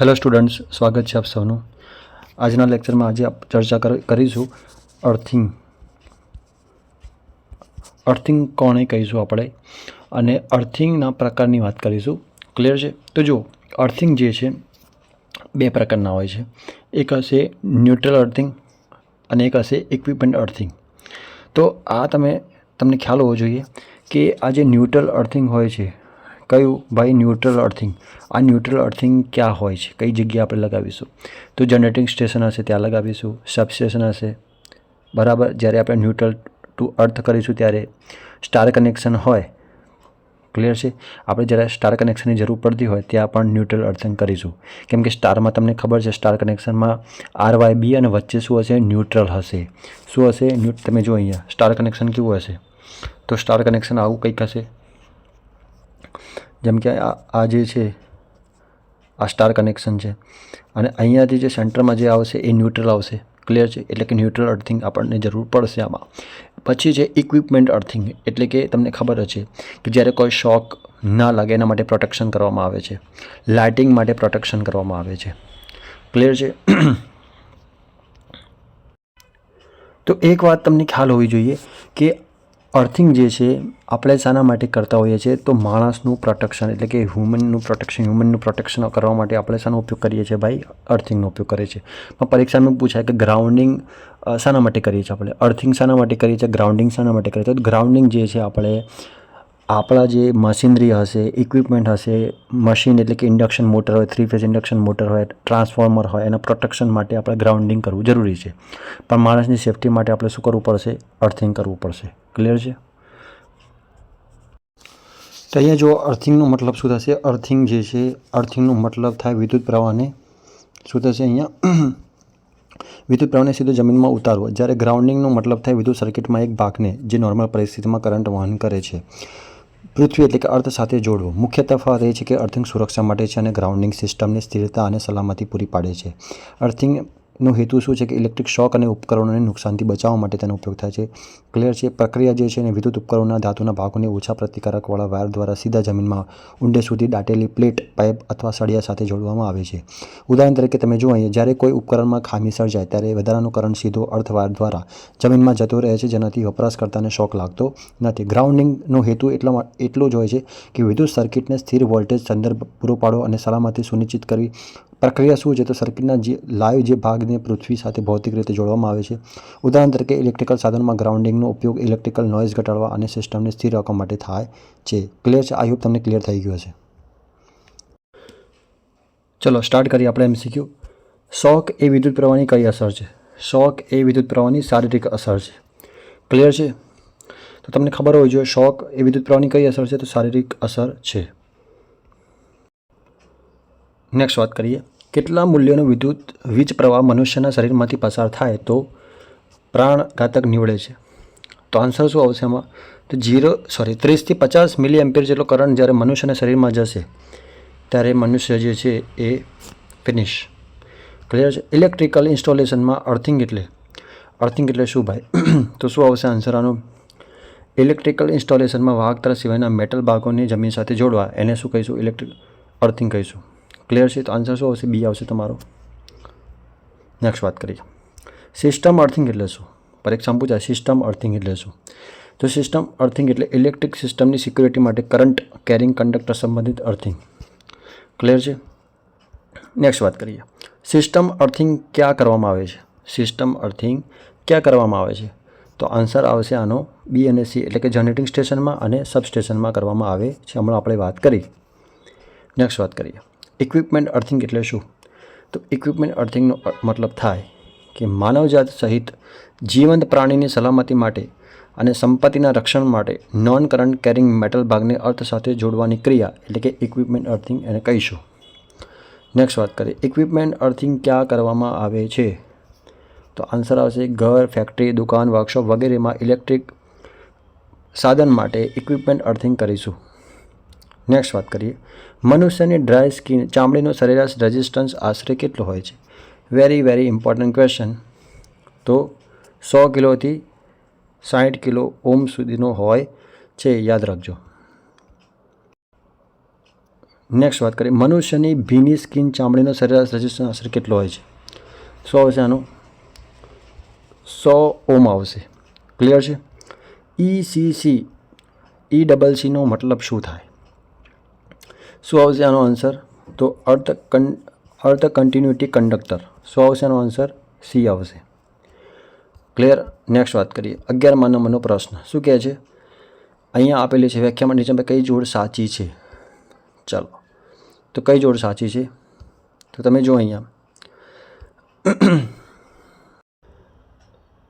Hello students સ્વાગત છે આપ સૌનું. આજના લેક્ચરમાં આજે આપ ચર્ચા કર- કરીશું અર્થિંગ અર્થિંગ કોને કહીશું આપણે? અને અર્થિંગના પ્રકારની વાત કરીશું. ક્લિયર છે? તો જો અર્થિંગ જે છે, બે પ્રકારના હોય છે. એક હશે ન્યુટ્રલ અર્થિંગ અને એક હશે ઇક્વિપમેન્ટ અર્થિંગ તો આ તમે, તમને ખ્યાલ હોવો જોઈએ કે આ જે ન્યુટ્રલ અર્થિંગ હોય છે કયું ભાઈ ન્યુટ્રલ અર્થિંગ આ ન્યુટ્રલ અર્થિંગ ક્યાં હોય છે? કઈ જગ્યાએ આપણે લગાવીશું? તો જનરેટિંગ સ્ટેશન હશે, ત્યાં લગાવીશું. સબસ્ટેશન હશે. બરાબર? જ્યારે આપણે ન્યુટ્રલ ટુ અર્થ કરીશું, ત્યારે સ્ટાર કનેક્શન હોય. ક્લિયર છે? આપણે જ્યારે સ્ટાર કનેક્શનની જરૂર પડતી હોય, ત્યાં પણ ન્યુટ્રલ અર્થિંગ કરીશું. કેમ કે સ્ટારમાં તમને ખબર છે સ્ટાર કનેક્શનમાં આર વાય બી અને વચ્ચે શું હશે? ન્યુટ્રલ હશે. શું હશે? તમે જો અહીંયા સ્ટાર કનેક્શન કેવું હશે? તો સ્ટાર કનેક્શન આવું કંઈક હશે. જેમ કે આ જે છે, આ સ્ટાર કનેક્શન છે. અને અહીંયાથી જે સેન્ટરમાં જે આવશે એ ન્યુટ્રલ આવશે. ક્લિયર છે? એટલે કે ન્યુટ્રલ અર્થિંગ આપણને જરૂર પડશે આમાં. પછી છે ઇક્વિપમેન્ટ અર્થિંગ. એટલે કે તમને ખબર છે કે જ્યારે કોઈ શોક ના લાગે એના માટે પ્રોટેક્શન કરવામાં આવે છે. લાઇટિંગ માટે પ્રોટેક્શન કરવામાં આવે છે. ક્લિયર છે? તો એક વાત તમને ખ્યાલ હોવી જોઈએ કે અર્થિંગ જે છે, આપણે શાના માટે કરતા હોઈએ છીએ, તો માણસનું પ્રોટેક્શન એટલે કે હ્યુમનનું પ્રોટેક્શન હ્યુમનનું પ્રોટેક્શન કરવા માટે આપણે શાનો ઉપયોગ કરીએ છીએ ભાઈ અર્થિંગનો ઉપયોગ કરીએ છીએ. પણ પરીક્ષામાં પૂછાય કે ગ્રાઉન્ડિંગ શાના માટે કરીએ છીએ આપણે? અર્થિંગ શાના માટે કરીએ છીએ ગ્રાઉન્ડિંગ શાના માટે કરીએ તો ગ્રાઉન્ડિંગ જે છે, આપણે આપણા જે મશીનરી હશે ઇક્વિપમેન્ટ હશે મશીન એટલે કે ઇન્ડક્શન મોટર હોય થ્રી ફેઝ ઇન્ડક્શન મોટર હોય ટ્રાન્સફોર્મર હોય, એના પ્રોટેક્શન માટે આપણે ગ્રાઉન્ડિંગ કરવું જરૂરી છે. પણ માણસની સેફટી માટે આપણે શું કરવું પડશે? અર્થિંગ કરવું પડશે. ક્લિયર છે? તો અહીંયા જો અર્થિંગનો મતલબ શું થશે? અર્થિંગ જે છે અર્થિંગનો મતલબ થાય વિદ્યુત પ્રવાહને શું થશે અહીંયા? વિદ્યુત પ્રવાહને સીધો જમીનમાં ઉતારવો. જ્યારે ગ્રાઉન્ડિંગનો મતલબ થાય વિદ્યુત સર્કિટમાં એક ભાગને, જે નોર્મલ પરિસ્થિતિમાં કરંટ વહન કરે છે. પૃથ્વી એટલે કે અર્થ સાથે જોડવું. મુખ્ય તફાવત એ છે કે અર્થિંગ સુરક્ષા માટે છે અને ગ્રાઉન્ડિંગ સિસ્ટમને સ્થિરતા અને સલામતી પૂરી પાડે છે. અર્થિંગનો હેતુ શું છે કે ઇલેક્ટ્રિક શોક અને ઉપકરણોને નુકસાનથી બચાવવા માટે તેનો ઉપયોગ થાય છે. ક્લિયર છે, પ્રક્રિયા જે છે એને વિદ્યુત ઉપકરણોના ધાતુના ભાગોને ઓછા પ્રતિકારકવાળા વાયર દ્વારા સીધા જમીનમાં ઊંડે સુધી દાટેલી પ્લેટ, પાઇપ અથવા સળિયા સાથે જોડવામાં આવે છે. ઉદાહરણ તરીકે તમે જુઓ, અહીંયા જ્યારે કોઈ ઉપકરણમાં ખામી સર્જાય ત્યારે વધારાનો કરંટ સીધો અર્થવાયર દ્વારા જમીનમાં જતો રહે છે, જેનાથી વપરાશકર્તાને શોક લાગતો નથી. ગ્રાઉન્ડિંગનો હેતુ એટલા એટલો જ હોય છે કે વિદ્યુત સર્કિટને સ્થિર વોલ્ટેજ સંદર્ભ પૂરો પાડવો અને સલામતી સુનિશ્ચિત કરવી પ્રક્રિયા શું છે? તો સર્કિટના જે, લાઈવ જે ભાગને પૃથ્વી સાથે ભૌતિક રીતે જોડવામાં આવે છે. ઉદાહરણ તરીકે ઇલેક્ટ્રિકલ સાધનમાં ગ્રાઉન્ડિંગનો ઉપયોગ ઇલેક્ટ્રિકલ નોઇઝ ઘટાડવા અને સિસ્ટમને સ્થિર રાખવા માટે થાય છે. ક્લિયર છે? આઈ હોપ તમને ક્લિયર થઈ ગયું હશે. ચલો સ્ટાર્ટ કરીએ આપણે એમસીક્યુ શોક એ વિદ્યુત પ્રવાહની કઈ અસર છે? શોક એ વિદ્યુત પ્રવાહની શારીરિક અસર છે. ક્લિયર છે? તો તમને ખબર હોવી જોઈએ, શોક એ વિદ્યુત પ્રવાહની કઈ અસર છે? તો શારીરિક અસર છે. નેક્સ્ટ વાત કરીએ. કેટલા મૂલ્યોનો વિદ્યુત વીજ પ્રવાહ મનુષ્યના શરીરમાંથી પસાર થાય તો પ્રાણઘાતક નીવડે છે? તો આન્સર શું આવશે એમાં? તો જીરો સોરી ત્રીસથી પચાસ મિલી એમ્પિયર જેટલો કરંટ જ્યારે મનુષ્યના શરીરમાં જશે, ત્યારે મનુષ્ય જે છે એ ફિનિશ ક્લિયર છે? ઇલેક્ટ્રિકલ ઇન્સ્ટોલેશનમાં અર્થિંગ એટલે અર્થિંગ એટલે શું ભાઈ? તો શું આવશે આન્સર આનો? ઇલેક્ટ્રિકલ ઇન્સ્ટોલેશનમાં વાહક તરફ સિવાયના મેટલ ભાગોને જમીન સાથે જોડવા, એને શું કહીશું? ઇલેક્ટ્રિક અર્થિંગ કહીશું. ક્લિયર છે તો આન્સર શું આવશે? બી આવશે તમારો. નેક્સ્ટ વાત કરીએ. સિસ્ટમ અર્થિંગ એટલે શું? પરીક્ષામાં પૂછાય. સિસ્ટમ અર્થિંગ એટલે શું? તો સિસ્ટમ અર્થિંગ એટલે ઇલેક્ટ્રિક સિસ્ટમની સિક્યુરિટી માટે કરંટ કેરિંગ કંડક્ટર સંબંધિત અર્થિંગ ક્લિયર છે? નેક્સ્ટ વાત કરીએ. સિસ્ટમ અર્થિંગ ક્યાં કરવામાં આવે છે? સિસ્ટમ અર્થિંગ ક્યાં કરવામાં આવે છે? તો આન્સર આવશે આનો બી અને સી એટલે કે જનરેટિંગ સ્ટેશનમાં અને સબસ્ટેશનમાં કરવામાં આવે છે. હમણાં આપણે વાત કરી. નેક્સ્ટ વાત કરીએ. ઇક્વિપમેન્ટ અર્થિંગ એટલે શું? તો ઇક્વિપમેન્ટ અર્થિંગનો મતલબ થાય કે માનવજાત સહિત જીવંત પ્રાણીની સલામતી માટે અને સંપત્તિના રક્ષણ માટે નોન કરંટ કેરિંગ મેટલ ભાગને અર્થ સાથે જોડવાની ક્રિયા એટલે કે ઇક્વિપમેન્ટ અર્થિંગ એને કહીશું. નેક્સ્ટ વાત કરીએ. ઇક્વિપમેન્ટ અર્થિંગ ક્યાં કરવામાં આવે છે? તો આન્સર આવશે ઘર ફેક્ટરી દુકાન વર્કશોપ વગેરેમાં ઇલેક્ટ્રિક સાધન માટે ઇક્વિપમેન્ટ અર્થિંગ કરીશું. નેક્સ્ટ વાત કરીએ. મનુષ્યની ડ્રાય સ્કિન ચામડીનો સરેરાશ રેઝિસ્ટન્સ આશરે કેટલો હોય છે? વેરી વેરી ઇમ્પોર્ટન્ટ ક્વેશ્ચન તો સો કિલોથી સાઠ કિલો ઓમ સુધીનો હોય છે, યાદ રાખજો. નેક્સ્ટ વાત કરીએ. મનુષ્યની ભીની સ્કિન ચામડીનો સરેરાશ રેઝિસ્ટન્સ અસર કેટલો હોય છે? સો આવશે આનો. સો ઓમ આવશે. ક્લિયર છે? E C C E double સીનો મતલબ શું થાય? શું આવશે આનો આન્સર તો અર્થ કન, અર્થ કન્ટિન્યુટી કંડક્ટર શું આવશે આનો આન્સર સી આવશે. ક્લિયર નેક્સ્ટ વાત કરીએ. અગિયારમાં નંબરનો પ્રશ્ન. શું કહે છે? અહીંયા આપેલી છે વ્યાખ્યામાં નીચે કઈ જોડ સાચી છે? ચાલો. તો કઈ જોડ સાચી છે? તો તમે જો અહીંયા.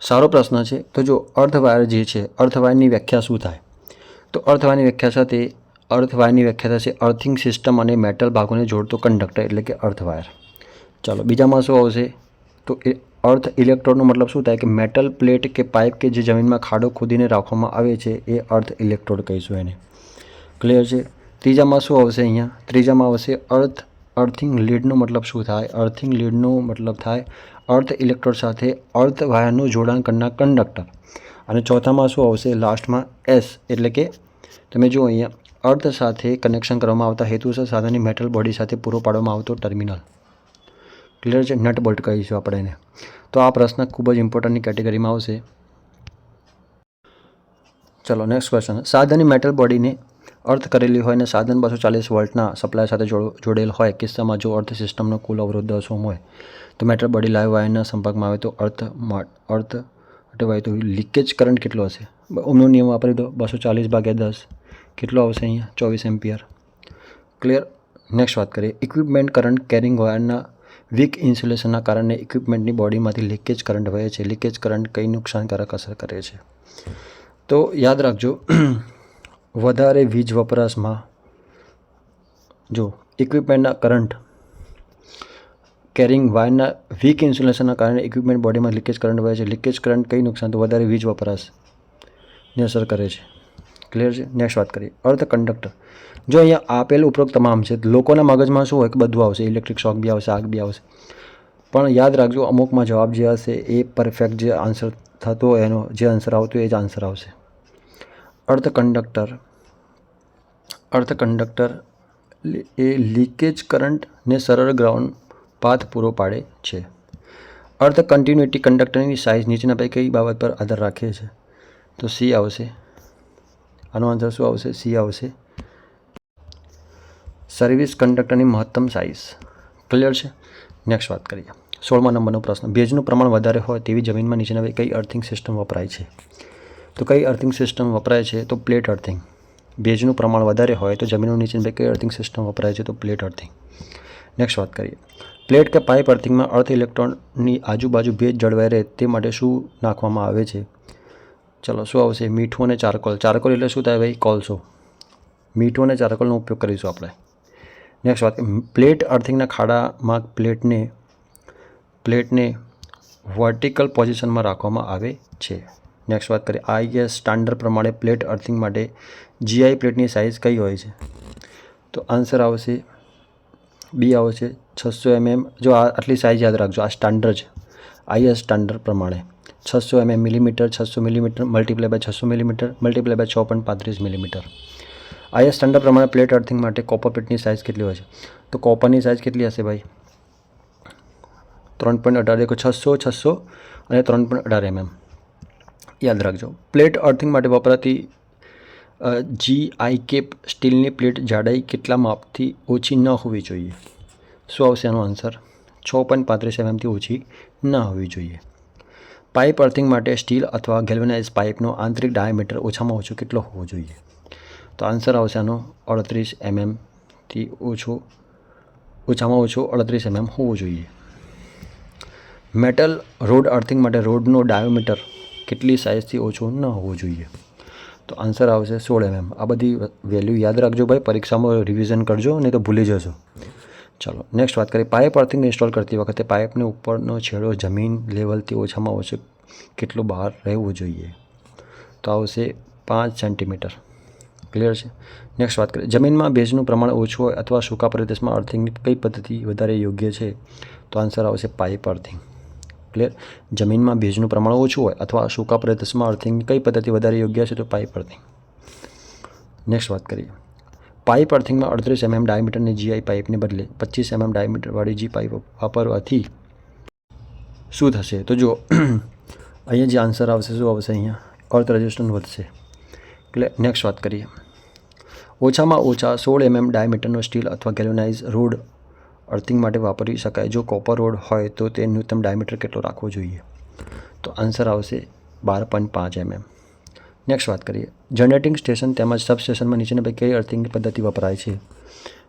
સારો પ્રશ્ન છે. તો જો અર્થવાયર જે છે, અર્થવાયરની વ્યાખ્યા શું થાય? તો અર્થવાયરની વ્યાખ્યા સાથે અર્થવાયરની વ્યાખ્યા થશે. અર્થિંગ સિસ્ટમ અને મેટલ ભાગોને જોડતો કંડક્ટર એટલે કે અર્થવાયર ચાલો, બીજામાં શું આવશે? તો એ અર્થ ઇલેક્ટ્રોડનો મતલબ શું થાય? કે મેટલ પ્લેટ કે પાઇપ કે જે જમીનમાં ખાડો ખોદીને રાખવામાં આવે છે, એ અર્થ ઇલેક્ટ્રોડ કહીશું એને. ક્લિયર છે? ત્રીજામાં શું આવશે અહીંયા? ત્રીજામાં આવશે અર્થ અર્થિંગ લીડનો મતલબ શું થાય? અર્થિંગ લીડનો મતલબ થાય અર્થ ઇલેક્ટ્રોડ સાથે અર્થ વાયરનું જોડાણ કરનાર કંડક્ટર અને ચોથામાં શું આવશે? લાસ્ટમાં એસ એટલે કે, તમે જુઓ અહીંયા અર્થ સાથે કનેક્શન કરવામાં આવતા હેતુસર સાધનની મેટલ બોડી સાથે પૂરો પાડવામાં આવતો ટર્મિનલ ક્લિયર છે? નટ બોલ્ટ કહીશું આપણે એને. તો આ પ્રશ્ન ખૂબ જ ઇમ્પોર્ટન્ટની કેટેગરીમાં આવશે. ચલો નેક્સ્ટ ક્વેશ્ચન સાધનની મેટલ બોડીને અર્થ કરેલી હોય અને સાધન બસો ચાલીસ વોલ્ટના સપ્લાય સાથે જોડેલ હોય. કિસ્સામાં જો અર્થ સિસ્ટમનો કુલ અવરોધ દસ ઓમ હોય, તો મેટલ બોડી લાઈવ વાયરના સંપર્કમાં આવે તો અર્થ અર્થ અટવાય તો લીકેજ કરંટ કેટલો હશે? ઓમનો નિયમ વાપરી દો. બસો ચાલીસ ભાગ્યા દસ. કેટલો આવશે અહીંયા? ચોવીસ એમ્પિયર. ક્લિયર નેક્સ્ટ વાત કરીએ. ઇક્વિપમેન્ટ કરંટ કેરિંગ વાયરના વીક ઇન્સ્યુલેશનના કારણે ઇક્વિપમેન્ટની બોડીમાંથી લીકેજ કરંટ વહે છે. લીકેજ કરંટ કઈ નુકસાનકારક અસર કરે છે? તો યાદ રાખજો, વધારે વીજ વપરાશમાં જો ઇક્વિપમેન્ટના કરંટ કેરિંગ વાયરના વીક ઇન્સ્યુલેશનના કારણે ઇક્વિપમેન્ટ બોડીમાં લીકેજ કરંટ વહે છે. લીકેજ કરંટ કઈ નુકસાન? તો વધારે વીજ વપરાશ ને અસર કરે છે. ક્લિયર છે? નેક્સ્ટ વાત કરીએ. અર્થ કંડક્ટર જો અહીંયા આપેલ ઉપરોક્ત તમામ છે લોકોના મગજમાં શું હોય કે બધું આવશે. ઇલેક્ટ્રિક શોક બી આવશે, આગ બી આવશે. પણ યાદ રાખજો, અમુકમાં જવાબ જે હશે એ પરફેક્ટ જે આન્સર થતો એનો, જે આન્સર આવતો એ જ આન્સર આવશે. અર્થ કંડક્ટર અર્થ કંડક્ટર એ લીકેજ કરંટને સરળ ગ્રાઉન્ડ પાથ પૂરો પાડે છે. અર્થ કન્ટિન્યુટી કંડક્ટરની સાઇઝ નીચેના પૈકી કઈ બાબત પર આધાર રાખે છે? તો સી આવશે. આનો આન્સર શું આવશે સી આવશે. સર્વિસ કંડક્ટરની મહત્તમ સાઇઝ ક્લિયર છે? નેક્સ્ટ વાત કરીએ. સોળમા નંબરનો પ્રશ્ન. ભેજનું પ્રમાણ વધારે હોય તેવી જમીનમાં નીચેના કઈ અર્થિંગ સિસ્ટમ વપરાય છે? તો કઈ અર્થિંગ સિસ્ટમ વપરાય છે? તો પ્લેટ અર્થિંગ ભેજનું પ્રમાણ વધારે હોય તો જમીનનું નીચેની કઈ અર્થિંગ સિસ્ટમ વપરાય છે? તો પ્લેટ અર્થિંગ નેક્સ્ટ વાત કરીએ. પ્લેટ કે પાઇપ અર્થિંગમાં અર્થ ઇલેક્ટ્રોનની આજુબાજુ ભેજ જળવાઈ રહે તે માટે શું નાખવામાં આવે છે? ચલો, શું આવશે? મીઠું અને ચારકોલ. ચારકોલ એટલે શું થાય ભાઈ? કોલસો. મીઠું અને ચારકોલનો ઉપયોગ કરીશું આપણે. નેક્સ્ટ વાત પ્લેટ અર્થિંગના ખાડામાં પ્લેટને પ્લેટને વર્ટિકલ પોઝિશનમાં રાખવામાં આવે છે. નેક્સ્ટ વાત કરીએ. આઈએસ સ્ટાન્ડર્ડ પ્રમાણે પ્લેટ અર્થિંગ માટે જીઆઈ પ્લેટની સાઇઝ કઈ હોય છે? તો આન્સર આવશે બી આવશે, છસો એમએમ. જો આ આટલી સાઇઝ યાદ રાખજો, આ સ્ટાન્ડર્ડ છે. આઈએસ સ્ટાન્ડર્ડ પ્રમાણે. છસો એમએમ મિલીમીટર છસો મિલીમીટર મલ્ટીપ્લાય બાય છસો મિલીમીટર મલ્ટીપ્લાય બાય છ પોઈન્ટ પાંત્રીસ મિલીમીટર આઈએસ સ્ટાન્ડર્ડ પ્રમાણે પ્લેટ અર્થિંગ માટે કોપર પ્લેટની સાઇઝ કેટલી હોય છે? તો કોપરની સાઇઝ કેટલી હશે ભાઈ? ત્રણ પોઈન્ટ અઢાર દેખો છસો છસો અને ત્રણ પોઈન્ટ અઢાર એમએમ. યાદ રાખજો પ્લેટ અર્થિંગ માટે વપરાતી જી આઈ કેપ સ્ટીલની પ્લેટ જાડાઈ કેટલા માપથી ઓછી ન હોવી જોઈએ? શું આવશે એનો આન્સર છ પોઈન્ટ પાંત્રીસ એમએમથી ઓછી ન હોવી જોઈએ. પાઇપ અર્થિંગ માટે સ્ટીલ અથવા ગેલ્વેનાઇઝ પાઇપનો આંતરિક ડાયામીટર ઓછામાં ઓછો કેટલો હોવો જોઈએ? તો આન્સર આવશે આનો અડત્રીસ એમએમથી ઓછો, ઓછામાં ઓછો અડત્રીસ એમએમ હોવો જોઈએ. મેટલ રોડ અર્થિંગ માટે રોડનો ડાયોમીટર કેટલી સાઇઝથી ઓછો ન હોવો જોઈએ? તો આન્સર આવશે સોળ એમએમ. આ બધી વેલ્યુ યાદ રાખજો ભાઈ. પરીક્ષામાં રિવિઝન કરજો નહીં તો ભૂલી જશો. ચાલો નેક્સ્ટ વાત કરીએ. પાઇપ અર્થિંગ ઇન્સ્ટોલ કરતી વખતે પાઇપની ઉપરનો છેડો જમીન લેવલથી ઓછામાં ઓછો કેટલો બહાર રહેવું જોઈએ? તો આવશે પાંચ સેન્ટીમીટર ક્લિયર છે? નેક્સ્ટ વાત કરીએ. જમીનમાં ભેજનું પ્રમાણ ઓછું હોય અથવા સૂકા પ્રદેશમાં અર્થિંગની કઈ પદ્ધતિ વધારે યોગ્ય છે? તો આન્સર આવશે પાઇપ અર્થિંગ ક્લિયર જમીનમાં ભેજનું પ્રમાણ ઓછું હોય અથવા સૂકા પ્રદેશમાં અર્થિંગની કઈ પદ્ધતિ વધારે યોગ્ય છે તો પાઇપ અર્થિંગ નેક્સ્ટ વાત કરીએ. પાઇપ અર્થિંગમાં અડત્રીસ એમએમ ડાયામીટરની જીઆઈ પાઇપને બદલે પચીસ એમએમ ડાયામીટરવાળી જી પાઇપ વાપરવાથી શું થશે? તો જો અહીંયા જે આન્સર આવશે, શું આવશે અહીંયા? અર્થ રેઝિસ્ટન્સ વધશે. એટલે નેક્સ્ટ વાત કરીએ. ઓછામાં ઓછા સોળ એમએમ ડાયામીટરનો સ્ટીલ અથવા ગેલ્યુનાઇઝ રોડ અર્થિંગ માટે વાપરી શકાય. જો કોપર રોડ હોય, તો તે ન્યૂનતમ ડાયામીટર કેટલો રાખવો જોઈએ? તો આન્સર આવશે બાર પોઈન્ટ પાંચ એમએમ. નેક્સ્ટ વાત કરીએ. જનરેટિંગ સ્ટેશન તેમજ સબસ્ટેશનમાં નીચેના પૈકી કઈ અર્થિંગ પદ્ધતિ વપરાય છે.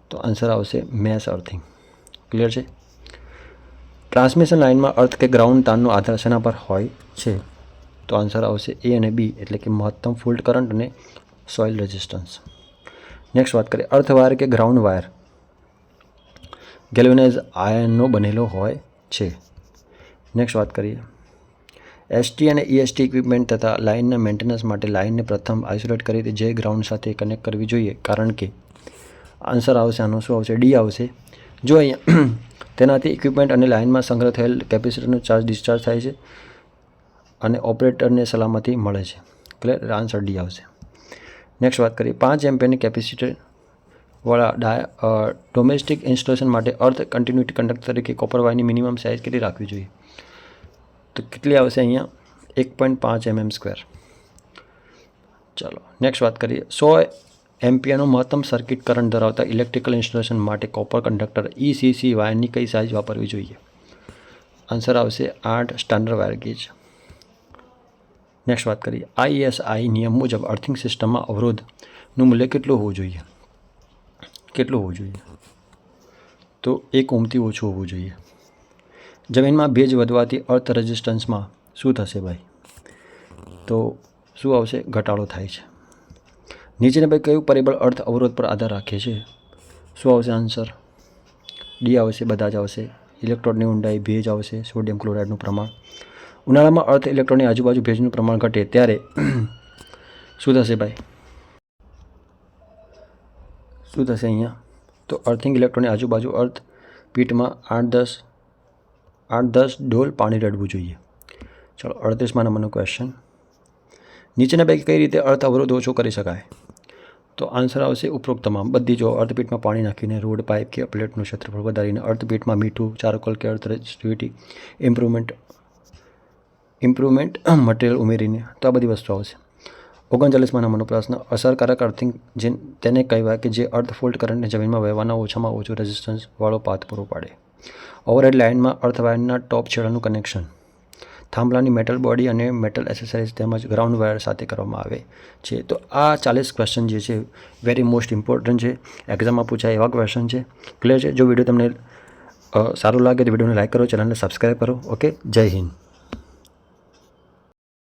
તો આન્સર આવશે મેસ અર્થિંગ ક્લિયર છે? ટ્રાન્સમિશન લાઇનમાં અર્થ કે ગ્રાઉન્ડ તારનો આધાર શેના પર હોય છે? તો આન્સર આવશે એ અને બી એટલે કે મહત્તમ ફોલ્ટ કરંટ અને સોઇલ રેઝિસ્ટન્સ નેક્સ્ટ વાત કરીએ. અર્થ વાયર કે ગ્રાઉન્ડ વાયર ગેલ્વેનાઇઝ આયનનો બનેલો હોય છે. નેક્સ્ટ વાત કરીએ. એસટી અને ઈએસટી ઇક્વિપમેન્ટ તથા લાઇનના મેન્ટેનન્સ માટે લાઇનને પ્રથમ આઇસોલેટ કરી જે ગ્રાઉન્ડ સાથે કનેક્ટ કરવી જોઈએ. કારણ કે આન્સર આવશે, આનો શું આવશે? ડી આવશે. જો અહીંયા તેનાથી ઇક્વિપમેન્ટ અને લાઇનમાં સંગ્રહ થયેલ કેપેસિટરનો ચાર્જ ડિસ્ચાર્જ થાય છે અને ઓપરેટરને સલામતી મળે છે. ક્લિયર આન્સર ડી આવશે. નેક્સ્ટ વાત કરીએ. પાંચ એમ્પિયરની કેપેસિટર વાળા ડાય ડોમેસ્ટિક ઇન્સ્ટોલેશન માટે અર્થ કન્ટિન્યુટી કંડક્ટર તરીકે કોપર વાયરની મિનિમમ સાઇઝ કેટલી રાખવી જોઈએ? તો કેટલી આવશે અહીંયા? એક પોઈન્ટ પાંચ એમએમ સ્ક્વેર ચાલો નેક્સ્ટ વાત કરીએ. સો એમ્પિયરનો મહત્તમ સર્કિટ કરંટ ધરાવતા ઇલેક્ટ્રિકલ ઇન્સ્ટોલેશન માટે કોપર કંડક્ટર ઈસીસી વાયરની કઈ સાઇઝ વાપરવી જોઈએ? આન્સર આવશે આઠ સ્ટાન્ડર્ડ વાયર ગેજ નેક્સ્ટ વાત કરીએ. આઈએસઆઈ નિયમ મુજબ અર્થિંગ સિસ્ટમમાં અવરોધનું મૂલ્ય કેટલું હોવું જોઈએ? કેટલું હોવું જોઈએ? તો એક ઓમથી ઓછું હોવું જોઈએ. જમીનમાં ભેજ વધવાથી અર્થ રેઝિસ્ટન્સમાં શું થશે ભાઈ? તો શું આવશે? ઘટાડો થાય છે. નીચેના ભાઈ કયું પરિબળ અર્થ અવરોધ પર આધાર રાખે છે? શું આવશે આન્સર ડી આવશે, બધા જ આવશે. ઇલેક્ટ્રોનની ઊંડાઈ, ભેજ આવશે સોડિયમ ક્લોરાઇડનું પ્રમાણ. ઉનાળામાં અર્થ ઇલેક્ટ્રોનની આજુબાજુ ભેજનું પ્રમાણ ઘટે ત્યારે શું થશે ભાઈ? શું થશે અહીંયા? તો અર્થિંગ ઇલેક્ટ્રોનની આજુબાજુ અર્થ પીઠમાં આઠ દસ આઠ, દસ ડોલ પાણી રેડવું જોઈએ. ચાલો, અડત્રીસમાં નંબરનો ક્વેશ્ચન નીચેના પૈકી કઈ રીતે અર્થ અવરોધ ઓછો કરી શકાય? તો આન્સર આવશે ઉપરોક્ત તમામ બધી જો અર્થપીઠમાં પાણી નાખીને રોડ પાઇપ કે પ્લેટનું ક્ષેત્રફળ વધારીને અર્થપીઠમાં મીઠું, ચારકોલ કે earth resistivity improvement improvement material ઉમેરીને. તો આ બધી વસ્તુ આવશે. ઓગણચાલીસમાં નંબરનો પ્રશ્ન અસરકારક અર્થિંગ જે તેને કહેવાય કે જે અર્થ ફોલ્ટ કરંટને જમીનમાં વહેવાના ઓછામાં ઓછું રેઝિસ્ટન્સવાળો પાથ પૂરો પાડે. ઓવરહેડ લાઇનમાં અર્થ વાયરના ટોપ છેડાનું કનેક્શન થાંભલાની મેટલ બોડી અને મેટલ એસેસરીઝ તેમજ ગ્રાઉન્ડ વાયર સાથે કરવામાં આવે છે. તો આ ચાલીસ ક્વેશ્ચન જે છે વેરી મોસ્ટ ઇમ્પોર્ટન્ટ છે. એક્ઝામમાં પૂછાય એવા ક્વેશ્ચન છે. ક્લિયર છે? જો વીડિયો તમને સારું લાગે તો વિડીયોને લાઇક કરો ચેનલને સબસ્ક્રાઈબ કરો. ઓકે જય હિન્દ.